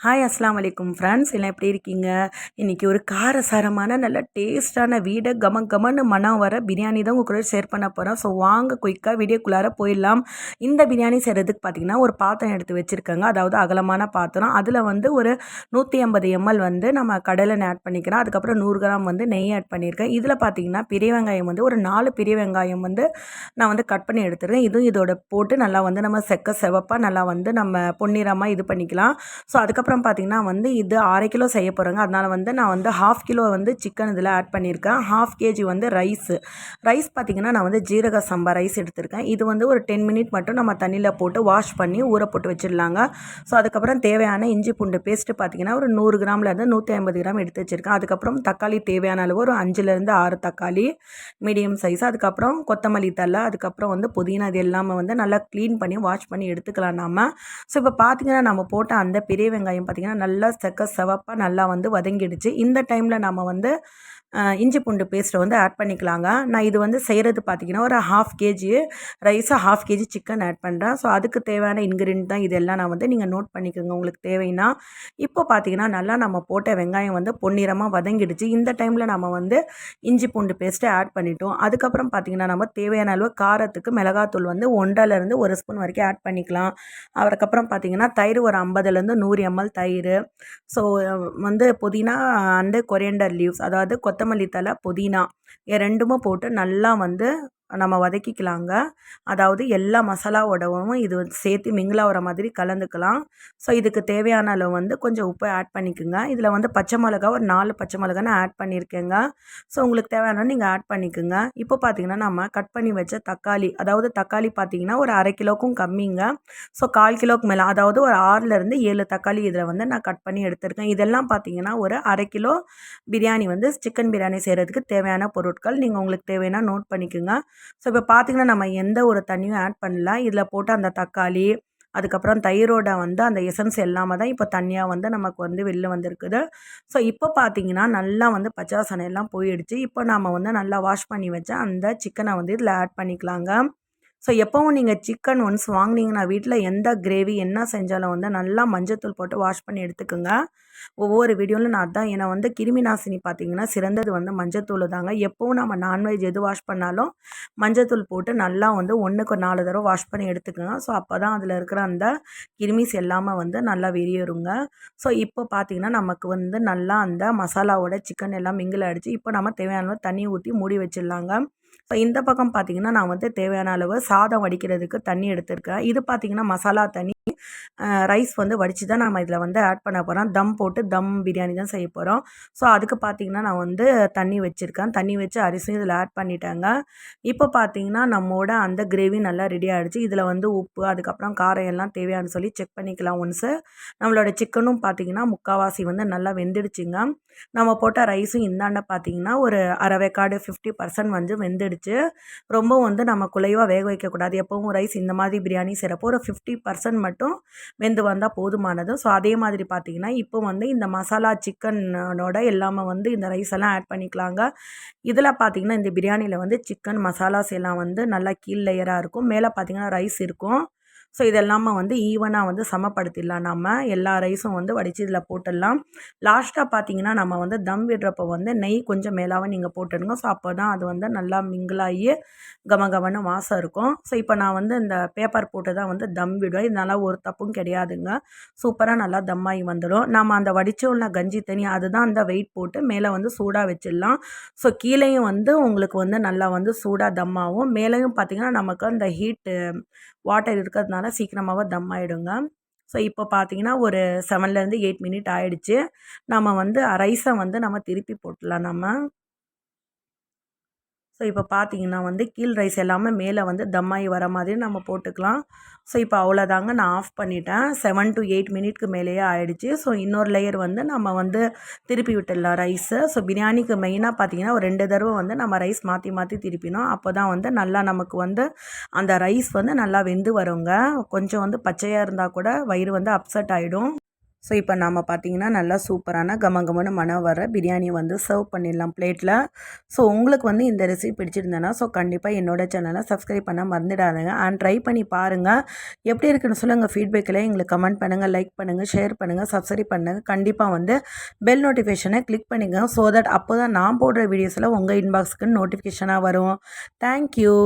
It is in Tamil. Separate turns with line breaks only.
ஹாய் அஸ்லாம் வலைக்கும் ஃப்ரெண்ட்ஸ் எல்லாம் எப்படி இருக்கீங்க? இன்றைக்கி ஒரு காரசாரமான நல்ல டேஸ்டான வீடை கம கமன்னு மனம் வர பிரியாணி தான் உங்கள் கூட ஷேர் பண்ண போகிறோம் ஸோ வாங்க குயிக்காக வீடியோக்குள்ளார போயிடலாம். இந்த பிரியாணி செய்கிறதுக்கு பார்த்திங்கன்னா ஒரு பாத்திரம் எடுத்து வச்சுருக்காங்க. அதாவது அகலமான பாத்திரம். அதில் வந்து ஒரு நூற்றி ஐம்பது எம்எல் வந்து நம்ம கடலை ஆட் பண்ணிக்கிறோம். அதுக்கப்புறம் நூறு கிராம் வந்து நெய் ஆட் பண்ணியிருக்கேன். இதில் பார்த்திங்கன்னா பெரிய வெங்காயம் வந்து ஒரு நாலு பெரிய வெங்காயம் வந்து நான் வந்து கட் பண்ணி எடுத்துருக்கேன். இதுவும் இதோட போட்டு நல்லா வந்து நம்ம செக்க செவப்பாக நல்லா வந்து நம்ம பொன்னிறமாக இது பண்ணிக்கலாம். ஸோ அதுக்கப்புறம் அதுக்கப்புறம் பார்த்திங்கன்னா வந்து இது அரை கிலோ செய்ய போகிறேங்க அதனால் வந்து நான் வந்து ஹாஃப் கிலோ வந்து சிக்கன் இதில் ஆட் பண்ணியிருக்கேன். ஹாஃப் கேஜி வந்து ரைஸு ரைஸ் பார்த்திங்கன்னா நான் வந்து ஜீரக சம்பா ரைஸ் எடுத்திருக்கேன். இது வந்து ஒரு டென் மினிட் மட்டும் நம்ம தண்ணியில் போட்டு வாஷ் பண்ணி ஊற போட்டு வச்சிடலாங்க. ஸோ அதுக்கப்புறம் தேவையான இஞ்சி பூண்டு பேஸ்ட்டு பார்த்திங்கன்னா ஒரு நூறு கிராம்லேருந்து நூற்றி ஐம்பது கிராம் எடுத்து வச்சுருக்கேன். அதுக்கப்புறம் தக்காளி தேவையான அளவு ஒரு அஞ்சுலேருந்து ஆறு தக்காளி மீடியம் சைஸ் அதுக்கப்புறம் கொத்தமல்லி தலை அதுக்கப்புறம் வந்து புதினா இது எல்லாமே வந்து நல்லா க்ளீன் பண்ணி வாஷ் பண்ணி எடுத்துக்கலாம் நம்ம ஸோ இப்போ பார்த்திங்கன்னா நம்ம போட்ட அந்த பெரிய வெங்காயம் பார்த்திங்கன்னா நல்லா செக்க செவப்பாக நல்லா வந்து வதங்கிடுச்சு. இந்த டைமில் நம்ம வந்து இஞ்சி பூண்டு பேஸ்ட்டை வந்து ஆட் பண்ணிக்கலாங்க. நான் இது வந்து செய்கிறது பார்த்திங்கன்னா ஒரு ஹாஃப் கேஜி ரைஸாக ஹாஃப் கேஜி சிக்கன் ஆட் பண்ணுறேன் ஸோ அதுக்கு தேவையான இன்க்ரீடியன்ட் தான் இதெல்லாம் நான் வந்து நீங்கள் நோட் பண்ணிக்கோங்க. உங்களுக்கு தேவைன்னா இப்போ பார்த்திங்கன்னா நல்லா நம்ம போட்ட வெங்காயம் வந்து பொன்னிறமாக வதங்கிடுச்சு. இந்த டைமில் நம்ம வந்து இஞ்சி பூண்டு பேஸ்ட்டை ஆட் பண்ணிட்டோம். அதுக்கப்புறம் பார்த்திங்கன்னா நம்ம தேவையான அளவு காரத்துக்கு மிளகாத்தூள் வந்து ஒன்றிலேருந்து ஒரு ஸ்பூன் வரைக்கும் ஆட் பண்ணிக்கலாம். அதுக்கப்புறம் பார்த்திங்கன்னா தயிர் ஒரு ஐம்பதுலேருந்து நூறு எம்எல் தயிர். ஸோ வந்து புதினா அண்டு கொரியண்டர் லீவ்ஸ் அதாவது கொத்த கொத்தமல்லி தழை புதினா ரெண்டுமே போட்டு நல்லா வந்து நம்ம வதக்கிக்கலாங்க. அதாவது எல்லா மசாலாவோடவும் இது வந்து சேர்த்து மிங்கிளாகிற மாதிரி கலந்துக்கலாம். ஸோ இதுக்கு தேவையான அளவு வந்து கொஞ்சம் உப்பு ஆட் பண்ணிக்கோங்க. இதில் வந்து பச்சை மிளகா ஒரு நாலு பச்சை மிளகா நான் ஆட் பண்ணியிருக்கேங்க. ஸோ உங்களுக்கு தேவையான நீங்கள் ஆட் பண்ணிக்கோங்க. இப்போ பார்த்தீங்கன்னா நம்ம கட் பண்ணி வச்ச தக்காளி அதாவது தக்காளி பார்த்தீங்கன்னா ஒரு அரை கிலோக்கும் கம்மிங்க. ஸோ கால் கிலோக்கு மேலே அதாவது ஒரு ஆறுலேருந்து ஏழு தக்காளி இதில் வந்து நான் கட் பண்ணி எடுத்திருக்கேன். இதெல்லாம் பார்த்தீங்கன்னா ஒரு அரை கிலோ பிரியாணி வந்து சிக்கன் பிரியாணி செய்கிறதுக்கு தேவையான பொருட்கள். நீங்கள் உங்களுக்கு தேவையான நோட் பண்ணிக்கோங்க. ஸோ இப்போ பார்த்திங்கன்னா நம்ம எந்த ஒரு தண்ணியும் ஆட் பண்ணல. இதில் போட்டு அந்த தக்காளி அதுக்கப்புறம் தயிரோட வந்து அந்த எசன்ஸ் எல்லாமே தான் இப்போ தண்ணியாக வந்து நமக்கு வந்து வெளில வந்திருக்குது. ஸோ இப்போ பார்த்தீங்கன்னா நல்லா வந்து பச்சாசனை எல்லாம் போயிடுச்சு. இப்போ நாம் வந்து நல்லா வாஷ் பண்ணி வச்சா அந்த சிக்கனை வந்து இதில் ஆட் பண்ணிக்கலாங்க. ஸோ எப்போவும் நீங்கள் சிக்கன் ஒன்ஸ் வாங்கினீங்கன்னா வீட்டில் எந்த கிரேவி என்ன செஞ்சாலும் வந்து நல்லா மஞ்சத்தூள் போட்டு வாஷ் பண்ணி எடுத்துக்கோங்க. ஒவ்வொரு வீடியோவில் நான் அதான் ஏன்னா வந்து கிருமி நாசினி பார்த்தீங்கன்னா சிறந்தது வந்து மஞ்சத்தூள் தாங்க. எப்போவும் நம்ம நான்வெஜ் எது வாஷ் பண்ணாலும் மஞ்சத்தூள் போட்டு நல்லா வந்து ஒன்றுக்கு நாலு தடவை வாஷ் பண்ணி எடுத்துக்கோங்க. ஸோ அப்போ தான் அதில் இருக்கிற அந்த கிருமிஸ் எல்லாமே வந்து நல்லா வெளியேறுங்க. ஸோ இப்போ பார்த்திங்கன்னா நமக்கு வந்து நல்லா அந்த மசாலாவோட சிக்கன் எல்லாம் மிங்கில் அடித்து இப்போ நம்ம தேவையான தண்ணி ஊற்றி மூடி வச்சிடலாங்க. இப்போ இந்த பக்கம் பார்த்திங்கன்னா நான் வந்து தேவையான அளவு சாதம் வடிக்கிறதுக்கு தண்ணி எடுத்திருக்கேன். இது பார்த்திங்கன்னா மசாலா தண்ணி. ரைஸ் வந்து வடித்து தான் நம்ம இதில் வந்து ஆட் பண்ண போகிறோம் தம் போட்டு தம் பிரியாணி தான் செய்ய போகிறோம் ஸோ அதுக்கு பார்த்திங்கன்னா நான் வந்து தண்ணி வச்சுருக்கேன். தண்ணி வச்சு அரிசியும் இதில் ஆட் பண்ணிட்டாங்க. இப்போ பார்த்திங்கன்னா நம்மோட அந்த கிரேவி நல்லா ரெடி ஆகிடுச்சு இதில் வந்து உப்பு அதுக்கப்புறம் காரம் எல்லாம் தேவையானு சொல்லி செக் பண்ணிக்கலாம் ஒன்ஸு. நம்மளோட சிக்கனும் பார்த்திங்கன்னா முக்கால்வாசி வந்து நல்லா வெந்துடுச்சுங்க. நம்ம போட்ட ரைஸும் இந்தாண்ட பார்த்திங்கன்னா ஒரு அரை வேக்காடு ஃபிஃப்டி பர்சன்ட் வந்து வெந்துடுச்சு. ரொம்ப வந்து நம்ம குலைவாக வேக வைக்கக்கூடாது. எப்போவும் ரைஸ் இந்த மாதிரி பிரியாணி செய்கிறப்போ ஒரு ஃபிஃப்டி பர்சன்ட் மட்டும் மட்டும் வெந்து வந்தால் போதுமானது. ஸோ அதே மாதிரி பார்த்திங்கன்னா இப்போ வந்து இந்த மசாலா சிக்கனோட எல்லாமே வந்து இந்த ரைஸ் எல்லாம் ஆட் பண்ணிக்கலாங்க. இதில் பார்த்திங்கன்னா இந்த பிரியாணியில் வந்து சிக்கன் மசாலாஸ் எல்லாம் வந்து நல்லா கீழ் லேயராக இருக்கும். மேலே பார்த்திங்கன்னா ரைஸ் இருக்கும். ஸோ இதெல்லாமே வந்து ஈவனாக வந்து சமப்படுத்திடலாம். நம்ம எல்லா ரைஸும் வந்து வடித்து இதில் போட்டுடலாம். லாஸ்ட்டாக பார்த்தீங்கன்னா நம்ம வந்து தம் விடுறப்போ வந்து நெய் கொஞ்சம் மேலாக நீங்கள் போட்டுடுங்க. ஸோ அப்போ தான் அது வந்து நல்லா மிங்கிளாகி கம வாசம் இருக்கும். ஸோ இப்போ நான் வந்து இந்த பேப்பர் போட்டு தான் வந்து தம் விடுவேன். இதனால் ஒரு தப்பும் கிடையாதுங்க. சூப்பராக நல்லா தம்மாகி வந்துடும். நம்ம அந்த வடிச்சு உள்ள கஞ்சி தனி அதுதான் அந்த வெயிட் போட்டு மேலே வந்து சூடாக வச்சிடலாம். ஸோ கீழேயும் வந்து உங்களுக்கு வந்து நல்லா வந்து சூடாக தம்மாகும் மேலேயும் பார்த்திங்கன்னா நமக்கு அந்த ஹீட்டு வாட்டர் இருக்கிறதுனால சீக்கிரமாகவே தம் ஆகிடுங்க ஸோ இப்போ பார்த்தீங்கன்னா ஒரு செவன்லேருந்து எயிட் மினிட் ஆகிடுச்சு நம்ம வந்து ரைஸை வந்து நம்ம திருப்பி போட்டுடலாம் நம்ம. ஸோ இப்போ பார்த்தீங்கன்னா வந்து கீழ் ரைஸ் எல்லாமே மேலே வந்து தம்மாயி வர மாதிரி நம்ம போட்டுக்கலாம். ஸோ இப்போ அவ்வளோதாங்க நான் ஆஃப் பண்ணிட்டேன். செவன் டு எயிட் மினிட்க்கு மேலேயே ஆயிடுச்சு. ஸோ இன்னொரு லேயர் வந்து நம்ம வந்து திருப்பி விட்டுடலாம் ரைஸு ஸோ பிரியாணிக்கு மெயினாக பார்த்தீங்கன்னா ஒரு ரெண்டு தடவை வந்து நம்ம ரைஸ் மாற்றி மாற்றி திருப்பினோம் அப்போ தான் வந்து நல்லா நமக்கு வந்து அந்த ரைஸ் வந்து நல்லா வெந்து வருங்க. கொஞ்சம் வந்து பச்சையாக இருந்தால் கூட வயிறு வந்து அப்செட் ஆகிடும் ஸோ இப்போ நாம் பார்த்தீங்கன்னா நல்லா சூப்பரான கம கமன்னு மனம் வர பிரியாணி வந்து சர்வ் பண்ணிடலாம் பிளேட்டில் ஸோ உங்களுக்கு வந்து இந்த ரெசிபி பிடிச்சிருந்தேன்னா ஸோ கண்டிப்பாக என்னோட சேனலை சப்ஸ்கிரைப் பண்ண மறந்துடாதுங்க. அண்ட் ட்ரை பண்ணி பாருங்கள் எப்படி இருக்குன்னு சொல்லி உங்கள் ஃபீட்பேக்கில் எங்களுக்கு கமெண்ட் பண்ணுங்கள் லைக் பண்ணுங்கள் ஷேர் பண்ணுங்கள் சப்ஸ்கிரைப் பண்ணுங்கள் கண்டிப்பாக வந்து பெல் நோட்டிஃபிகேஷனை கிளிக் பண்ணிங்க ஸோ தட் அப்போ தான் நான் போடுற வீடியோஸில் உங்கள் இன்பாக்ஸுக்கு நோட்டிஃபிகேஷனாக வரும். தேங்க்யூ